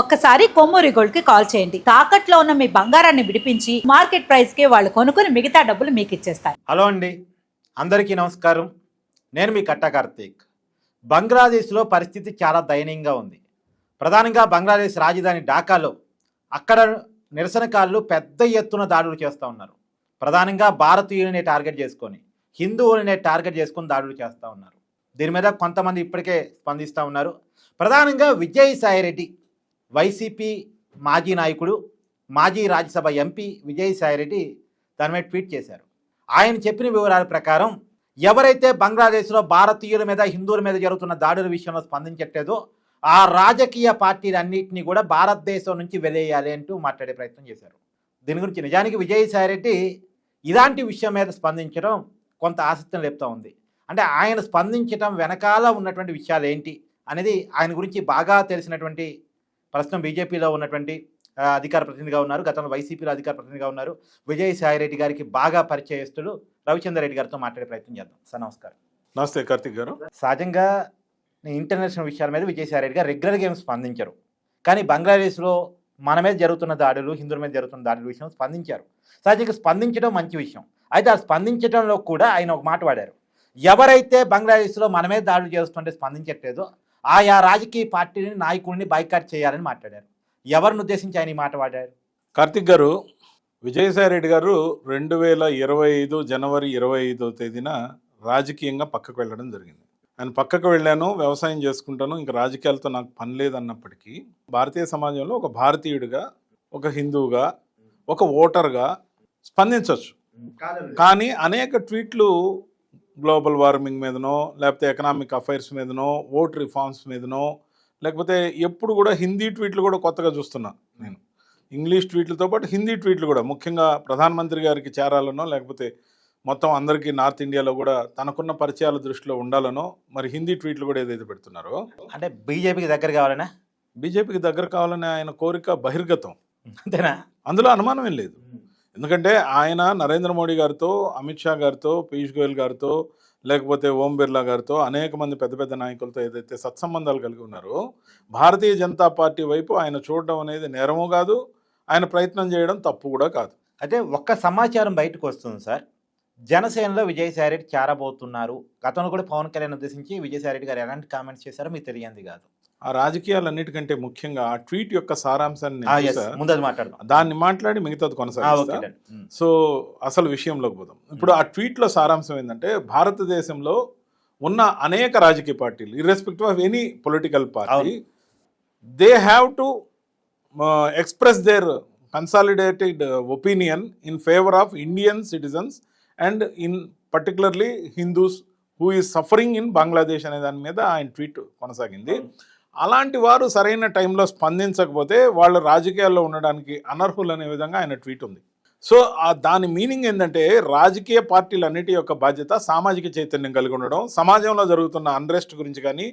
ఒక్కసారి కొమ్మూరి గోల్డ్కి కాల్ చేయండి. తాకట్లో ఉన్న మీ బంగారాన్ని విడిపించి మార్కెట్ ప్రైస్కి వాళ్ళు కొనుక్కుని మిగతా డబ్బులు మీకు ఇచ్చేస్తారు హలో అండి. అందరికీ నమస్కారం. నేను మీ కట్ట కార్తీక్. బంగ్లాదేశ్లో పరిస్థితి చాలా దయనీయంగా ఉంది. ప్రధానంగా బంగ్లాదేశ్ రాజధాని ఢాకాలో అక్కడ నిరసనకారులు పెద్ద ఎత్తున దాడులు చేస్తూ ఉన్నారు. ప్రధానంగా భారతీయులనే టార్గెట్ చేసుకొని హిందువులనే టార్గెట్ చేసుకొని దాడులు చేస్తూ ఉన్నారు. దీని మీద కొంతమంది ఇప్పటికే స్పందిస్తూ ఉన్నారు. ప్రధానంగా విజయసాయి రెడ్డి వైసీపీ మాజీ నాయకుడు మాజీ రాజ్యసభ ఎంపీ విజయసాయి రెడ్డి దాని మీద ట్వీట్ చేశారు. ఆయన చెప్పిన వివరాల ప్రకారం ఎవరైతే బంగ్లాదేశ్లో భారతీయుల మీద హిందువుల మీద జరుగుతున్న దాడుల విషయంలో స్పందించట్లేదో ఆ రాజకీయ పార్టీలన్నింటినీ కూడా భారతదేశం నుంచి వెలేయాలి అంటూ మాట్లాడే ప్రయత్నం చేశారు. దీని గురించి నిజానికి విజయసాయి రెడ్డి ఇలాంటి విషయం మీద స్పందించడం కొంత ఆసక్తిని లేపుతూ ఉంది. అంటే ఆయన స్పందించడం వెనకాల ఉన్నటువంటి విషయాలు ఏంటి అనేది ఆయన గురించి బాగా తెలిసినటువంటి ప్రస్తుతం బీజేపీలో ఉన్నటువంటి అధికార ప్రతినిధిగా ఉన్నారు. గతంలో వైసీపీలో అధికార ప్రతినిధిగా ఉన్నారు. విజయసాయి రెడ్డి గారికి బాగా పరిచయస్తులు రవిచంద్ర రెడ్డి గారితో మాట్లాడే ప్రయత్నం చేద్దాం. సార్ నమస్కారం. నమస్తే కార్తిక్ గారు. సహజంగా ఇంటర్నేషనల్ విషయాల మీద విజయసాయి రెడ్డి గారు రెగ్యులర్గా ఏం స్పందించరు. కానీ బంగ్లాదేశ్లో మన మీద జరుగుతున్న దాడులు హిందువుల మీద జరుగుతున్న దాడుల విషయం స్పందించారు. సహజంగా స్పందించడం మంచి విషయం. అయితే ఆ స్పందించడంలో కూడా ఆయన ఒక మాట వాడారు. ఎవరైతే బంగ్లాదేశ్లో మన మీద దాడులు చేస్తుంటే స్పందించట్లేదో ఆయా రాజకీయ పార్టీని నాయకుడిని బైకాట్ చేయాలని మాట్లాడారు. ఎవరిని ఉద్దేశించి ఆయన ఈ మాట వాడారు? కార్తిక్ గారు విజయసాయి రెడ్డి గారు రెండు వేల ఇరవై ఐదు జనవరి ఇరవై ఐదో తేదీన రాజకీయంగా పక్కకు వెళ్ళడం జరిగింది. ఆయన పక్కకు వెళ్ళాను వ్యవసాయం చేసుకుంటాను ఇంకా రాజకీయాలతో నాకు పని లేదన్నప్పటికీ భారతీయ సమాజంలో ఒక భారతీయుడిగా ఒక హిందువుగా ఒక ఓటర్గా స్పందించవచ్చు కానీ అనేక ట్వీట్లు గ్లోబల్ వార్మింగ్ మీదనో లేకపోతే ఎకనామిక్ అఫైర్స్ మీదనో ఓట్ రిఫార్మ్స్ మీదనో లేకపోతే ఎప్పుడు కూడా హిందీ ట్వీట్లు కూడా కొత్తగా చూస్తున్నా నేను. ఇంగ్లీష్ ట్వీట్లతో పాటు హిందీ ట్వీట్లు కూడా ముఖ్యంగా ప్రధానమంత్రి గారికి చేరాలనో లేకపోతే మొత్తం అందరికీ నార్త్ ఇండియాలో కూడా తనకున్న పరిచయాల దృష్టిలో ఉండాలనో మరి హిందీ ట్వీట్లు కూడా ఏదైతే పెడుతున్నారో. అంటే బీజేపీకి దగ్గర కావాలనా? బీజేపీకి దగ్గర కావాలనే ఆయన కోరిక బహిర్గతం. అంతేనా? అందులో అనుమానం ఏం లేదు. ఎందుకంటే ఆయన నరేంద్ర మోడీ గారితో అమిత్ షా గారితో పీయూష్ గోయల్ గారితో లేకపోతే ఓం బిర్లా గారితో అనేక మంది పెద్ద పెద్ద నాయకులతో ఏదైతే సత్సంబంధాలు కలిగి ఉన్నారో భారతీయ జనతా పార్టీ వైపు ఆయన చూడడం అనేది నేరము కాదు ఆయన ప్రయత్నం చేయడం తప్పు కూడా కాదు. అయితే ఒక్క సమాచారం బయటకు వస్తుంది సార్. జనసేనలో విజయసాయి రెడ్డి చేరబోతున్నారు. గతంలో కూడా పవన్ కళ్యాణ్ ఉద్దేశించి విజయసాయి రెడ్డి గారు ఎలాంటి కామెంట్స్ చేశారో మీకు తెలియంది కాదు. ఆ రాజకీయాలన్నిటికంటే ముఖ్యంగా ఆ ట్వీట్ యొక్క సారాంశాన్ని. ముందు మాట్లాడదాం దాన్ని మాట్లాడి మిగతాది కొనసాగిస్తా done. ఉమ్. సో అసలు విషయంలోకి పోదాం ఇప్పుడు ఆ ట్వీట్లో సారాంశం ఏంటంటే భారతదేశంలో ఉన్న అనేక రాజకీయ పార్టీలు irrespective of any political party. They have to express their consolidated opinion in favour of Indian citizens and in particularly Hindus who is suffering in Bangladesh అనే దాని మీద ఆయన ట్వీట్ కొనసాగింది అలాంటి వారు సరైన టైంలో స్పందించకపోతే వాళ్ళు రాజకీయాల్లో ఉండడానికి అనర్హులు అనే విధంగా ఆయన ట్వీట్ ఉంది. సో ఆ దాని మీనింగ్ ఏంటంటే రాజకీయ పార్టీలన్నిటి యొక్క బాధ్యత సామాజిక చైతన్యం కలిగి ఉండడం సమాజంలో జరుగుతున్న అన్రెస్ట్ గురించి కానీ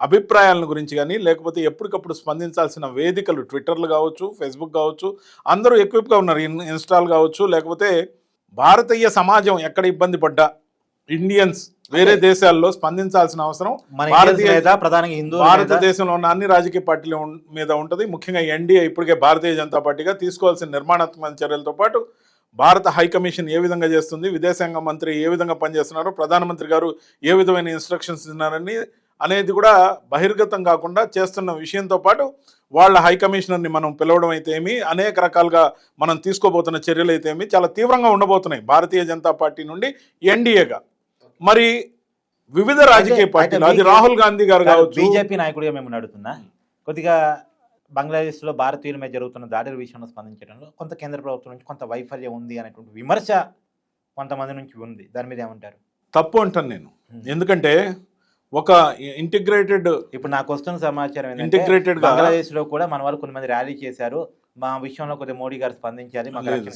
అభిప్రాయాల గురించి కానీ లేకపోతే ఎప్పటికప్పుడు స్పందించాల్సిన వేదికలు ట్విట్టర్లు కావచ్చు ఫేస్బుక్ కావచ్చు అందరూ ఎక్కువగా ఉన్నారు. ఇన్ ఇన్స్టాల్ కావచ్చు లేకపోతే భారతీయ సమాజం ఎక్కడ ఇబ్బంది పడ్డా? ఇండియన్స్ వేరే దేశాల్లో స్పందించాల్సిన అవసరం. భారతీయ- ప్రధానంగా హిందూ భారతదేశంలో ఉన్న అన్ని రాజకీయ పార్టీల మీద ఉంటుంది. ముఖ్యంగా ఎన్డీఏ ఇప్పటికే భారతీయ జనతా పార్టీగా తీసుకోవాల్సిన నిర్మాణాత్మక చర్యలతో పాటు భారత హైకమిషన్ ఏ విధంగా చేస్తుంది విదేశాంగ మంత్రి ఏ విధంగా పనిచేస్తున్నారు ప్రధానమంత్రి గారు ఏ విధమైన ఇన్స్ట్రక్షన్స్ ఇస్తున్నారని అనేది కూడా బహిర్గతం కాకుండా చేస్తున్న విషయంతో పాటు వాళ్ళ హైకమిషనర్ని మనం పిలవడం అయితే ఏమి అనేక రకాలుగా మనం తీసుకోబోతున్న చర్యలు అయితే ఏమి చాలా తీవ్రంగా ఉండబోతున్నాయి భారతీయ జనతా పార్టీ నుండి ఎన్డీఏగా. మరి వివిధ రాజకీయ పార్టీలు అది రాహుల్ గాంధీ గారు కావచ్చు. బీజేపీ నాయకుడిగా మేము అడుగుతున్నా. కొద్దిగా బంగ్లాదేశ్లో భారతీయుల మీద జరుగుతున్న దాడుల విషయంలో స్పందించడంలో కొంత కేంద్ర ప్రభుత్వం నుంచి కొంత వైఫల్యం ఉంది అనేటువంటి విమర్శ కొంతమంది నుంచి ఉంది. దాని మీద ఏమంటారు? తప్పు అంటాను నేను. ఎందుకంటే ఒక ఇంటిగ్రేటెడ్ ఇప్పుడు నాకు వస్తున్న సమాచారం ఇంటిగ్రేటెడ్ బంగ్లాదేశ్లో కూడా మన వాళ్ళు కొంతమంది ర్యాలీ చేశారు. మా విషయంలో కొద్దిగా మోడీ గారు స్పందించాలి.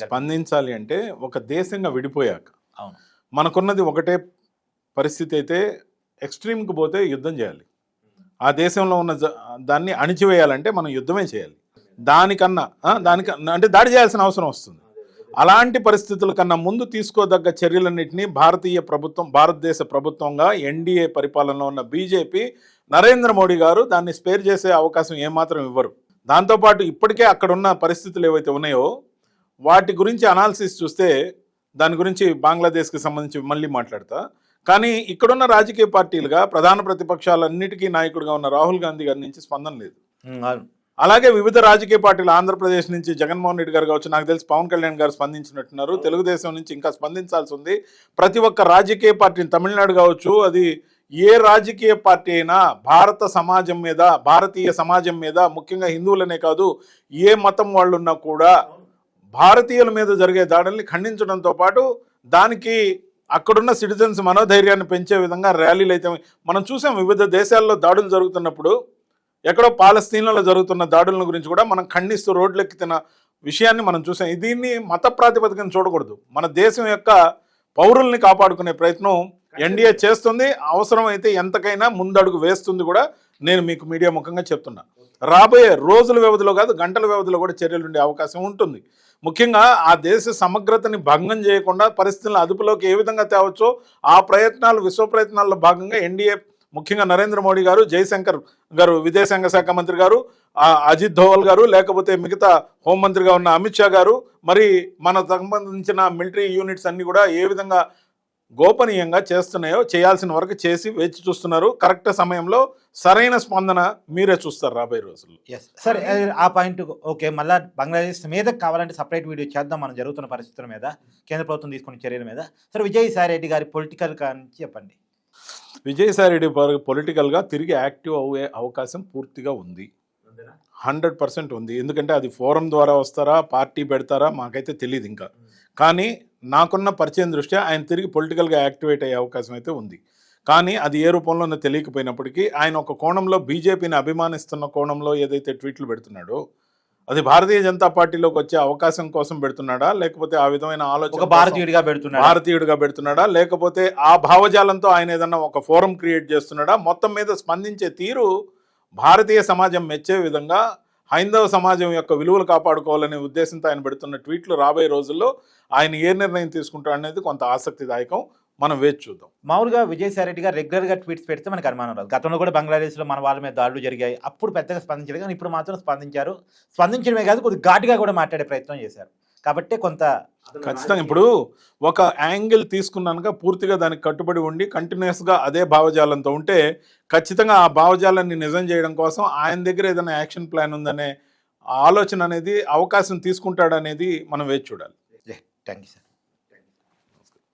స్పందించాలి అంటే ఒక దేశంగా విడిపోయాక అవును. మనకున్నది ఒకటే పరిస్థితి అయితే ఎక్స్ట్రీమ్కి పోతే యుద్ధం చేయాలి. ఆ దేశంలో ఉన్న దాన్ని అణిచివేయాలంటే మనం యుద్ధమే చేయాలి. దానికన్నా దానికన్నా అంటే దాడి చేయాల్సిన అవసరం వస్తుంది. అలాంటి పరిస్థితుల కన్నా ముందు తీసుకోదగ్గ చర్యలన్నింటినీ భారతీయ ప్రభుత్వం భారతదేశ ప్రభుత్వంగా ఎన్డీఏ పరిపాలనలో ఉన్న బీజేపీ నరేంద్ర మోడీ గారు దాన్ని స్పేర్ చేసే అవకాశం ఏమాత్రం ఇవ్వరు. దాంతోపాటు ఇప్పటికే అక్కడున్న పరిస్థితులు ఏవైతే ఉన్నాయో వాటి గురించి అనాలిసిస్ చూస్తే దాని గురించి బంగ్లాదేశ్కి సంబంధించి మళ్ళీ మాట్లాడతా. కానీ ఇక్కడున్న రాజకీయ పార్టీలుగా ప్రధాన ప్రతిపక్షాలన్నిటికీ నాయకుడిగా ఉన్న రాహుల్ గాంధీ గారి నుంచి స్పందన లేదు. అలాగే వివిధ రాజకీయ పార్టీలు ఆంధ్రప్రదేశ్ నుంచి జగన్మోహన్ రెడ్డి గారు కావచ్చు నాకు తెలిసి పవన్ కళ్యాణ్ గారు స్పందించినట్టున్నారు. తెలుగుదేశం నుంచి ఇంకా స్పందించాల్సి ఉంది. ప్రతి ఒక్క రాజకీయ పార్టీని తమిళనాడు కావచ్చు అది ఏ రాజకీయ పార్టీ అయినా భారత సమాజం మీద భారతీయ సమాజం మీద ముఖ్యంగా హిందువులనే కాదు ఏ మతం వాళ్ళు ఉన్నా కూడా భారతీయుల మీద జరిగే దాడుల్ని ఖండించడంతో పాటు దానికి అక్కడున్న సిటిజన్స్ మనోధైర్యాన్ని పెంచే విధంగా ర్యాలీలు అయితే మనం చూసాం వివిధ దేశాల్లో దాడులు జరుగుతున్నప్పుడు ఎక్కడో పాలస్తీన్లలో జరుగుతున్న దాడుల గురించి కూడా మనం ఖండిస్తూ రోడ్లెక్కిన విషయాన్ని మనం చూసాం. దీన్ని మత ప్రాతిపదికన చూడకూడదు. మన దేశం యొక్క పౌరుల్ని కాపాడుకునే ప్రయత్నం ఎన్డీఏ చేస్తుంది. అవసరమైతే ఎంతకైనా ముందడుగు వేస్తుంది కూడా నేను మీకు మీడియా ముఖంగా చెప్తున్నా. రాబోయే రోజుల వ్యవధిలో కాదు గంటల వ్యవధిలో కూడా చర్యలు ఉండే అవకాశం ఉంటుంది. ముఖ్యంగా ఆ దేశ సమగ్రతని భంగం చేయకుండా పరిస్థితులను అదుపులోకి ఏ విధంగా తేవచ్చో ఆ ప్రయత్నాలు విశ్వ ప్రయత్నాల్లో భాగంగా ఎన్డీఏ ముఖ్యంగా నరేంద్ర మోడీ గారు జయశంకర్ గారు విదేశాంగ శాఖ మంత్రి గారు అజిత్ ధోవల్ గారు లేకపోతే మిగతా హోంమంత్రిగా ఉన్న అమిత్ షా గారు మరి మన సంబంధించిన మిలిటరీ యూనిట్స్ అన్ని కూడా ఏ విధంగా గోపనీయంగా చేస్తున్నాయో చేయాల్సిన వరకు చేసి వేచి చూస్తున్నారు. కరెక్ట్ సమయంలో సరైన స్పందన మీరే చూస్తారు రాబోయే రోజుల్లో. ఎస్ సరే ఏ, ఆ పాయింట్ ఓకే మళ్ళీ బంగ్లాదేశ్ మీద కావాలంటే సపరేట్ వీడియో చేద్దాం మనం జరుగుతున్న పరిస్థితుల మీద కేంద్ర ప్రభుత్వం తీసుకున్న చర్యల మీద. సరే విజయసాయి రెడ్డి గారి పొలిటికల్ నుంచి చెప్పండి. విజయసాయి రెడ్డి పొలిటికల్గా తిరిగి యాక్టివ్ అయ్యే అవకాశం పూర్తిగా ఉంది. హండ్రెడ్ పర్సెంట్ ఉంది. ఎందుకంటే అది ఫోరం ద్వారా వస్తారా పార్టీ పెడతారా మాకైతే తెలియదు ఇంకా. కానీ నాకున్న పరిచయం దృష్ట్యా ఆయన తిరిగి పొలిటికల్గా యాక్టివేట్ అయ్యే అవకాశం అయితే ఉంది. కానీ అది ఏ రూపంలోనో తెలియకపోయినప్పటికీ ఆయన ఒక కోణంలో బీజేపీని అభిమానిస్తున్న కోణంలో ఏదైతే ట్వీట్లు పెడుతున్నాడో అది భారతీయ జనతా పార్టీలోకి వచ్చే అవకాశం కోసం పెడుతున్నాడా? లేకపోతే ఆ విధమైన ఆలోచన భారతీయుడిగా పెడుతున్నాడు? భారతీయుడిగా పెడుతున్నాడా? లేకపోతే ఆ భావజాలంతో ఆయన ఏదన్నా ఒక ఫోరం క్రియేట్ చేస్తున్నాడా? మొత్తం మీద స్పందించే తీరు భారతీయ సమాజం మెచ్చే విధంగా హైందవ సమాజం యొక్క విలువలు కాపాడుకోవాలనే ఉద్దేశంతో ఆయన పెడుతున్న ట్వీట్లు రాబోయే రోజుల్లో ఆయన ఏ నిర్ణయం తీసుకుంటాడు అనేది కొంత ఆసక్తిదాయకం. మనం వేచి చూద్దాం. మామూలుగా విజయసాయి రెడ్డి గారు రెగ్యులర్గా ట్వీట్స్ పెడితే మనకు అనుమానం రాదు. గతంలో కూడా బంగ్లాదేశ్లో మన వాళ్ళ మీద దాడులు జరిగాయి. అప్పుడు పెద్దగా స్పందించలేదు కానీ ఇప్పుడు మాత్రం స్పందించారు. స్పందించడమే కాదు కొద్దిగా ఘాటుగా కూడా మాట్లాడే ప్రయత్నం చేశారు. కాబట్టి కొంత ఖచ్చితంగా. ఇప్పుడు ఒక యాంగిల్ తీసుకున్నాక పూర్తిగా దానికి కట్టుబడి ఉండి కంటిన్యూస్గా అదే భావజాలంతో ఉంటే ఖచ్చితంగా ఆ భావజాలాన్ని నిజం చేయడం కోసం ఆయన దగ్గర ఏదైనా యాక్షన్ ప్లాన్ ఉందనే ఆలోచన అనేది అవకాశం తీసుకుంటాడనేది మనం వేచి చూడాలి. Thank you sir